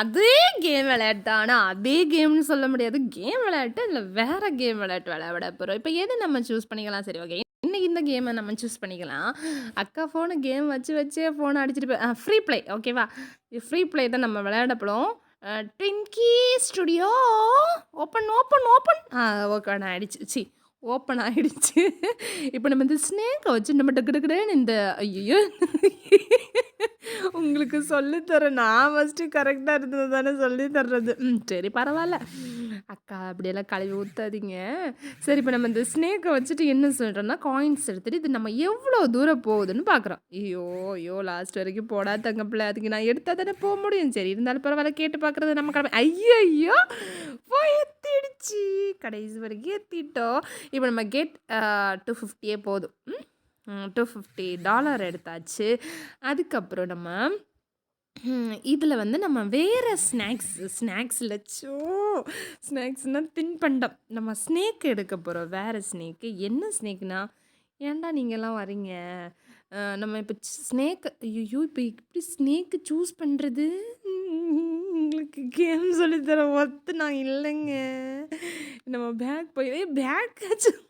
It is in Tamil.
அதே கேம் விளையாட்டு தான். ஆனால் அதே கேம்னு சொல்ல முடியாது. கேம் விளையாட்டு, இல்லை வேறு கேம் விளையாட்டு விளையாட போகிறோம் இப்போ எது நம்ம சூஸ் பண்ணிக்கலாம்? சரி ஓகே. இன்றைக்கி இந்த கேமை நம்ம சூஸ் பண்ணிக்கலாம். அக்கா ஃபோனு கேம் வச்சு வச்சே ஃபோனை அடிச்சுட்டு போய் ஃப்ரீ ப்ளே ஓகேவா? ஃப்ரீ ப்ளே தான் நம்ம விளையாட போகிறோம் Twinkie studio open, open, open. ஆ ஓப்பன் ஆயிடுச்சு. சி ஓப்பன் ஆகிடுச்சு இப்போ நம்ம இந்த ஸ்னேக்கை வச்சு நம்ம டக்கு டக்குன்னு இந்த ஐயோ உங்களுக்கு சொல்லித்தரேன் நான் ஃபஸ்ட்டு கரெக்டாக இருந்தது தானே சொல்லி தர்றது. ம் சரி பரவாயில்ல அக்கா அப்படியெல்லாம் கழுவி ஊற்றாதீங்க சரி இப்போ நம்ம இந்த ஸ்னேக்கை வச்சுட்டு என்ன சொல்கிறோன்னா காயின்ஸ் எடுத்துகிட்டு இது நம்ம எவ்வளோ தூரம் போகுதுன்னு பார்க்குறோம். ஐயோ! ஐயோ! லாஸ்ட் வரைக்கும் போடா தங்க அதுக்கு நான் எடுத்தால் தானே போக முடியும். சரி இருந்தாலும் பரவாயில்ல கேட்டு பார்க்குறது நம்ம கடமை. ஐயய்யோ! போய் எத்திடுச்சு. கடைசி வரைக்கும் எத்திட்டோம். இப்போ நம்ம கேட் டூ ஃபிஃப்டியே போதும். ம். டூ ஃபிஃப்டி டாலர் எடுத்தாச்சு. அதுக்கப்புறம் நம்ம இதில் வந்து நம்ம வேறு ஸ்நாக்ஸ் ஸ்நாக்ஸ்ல ச்சோ! ஸ்நாக்ஸ்னால் தின்பண்டம். நம்ம ஸ்னேக் எடுக்க போகிறோம் வேறு ஸ்னேக்கு. என்ன ஸ்னேக்னால் ஏன்டா நீங்கள்லாம் வரீங்க? நம்ம இப்போ ஸ்னேக் ஐயோ இப்போ எப்படி ஸ்னேக்கு சூஸ் பண்ணுறது உங்களுக்கு கேம் சொல்லித்தர ஒத்து நான் இல்லைங்க நம்ம பேக் போய் பேக்காச்சும்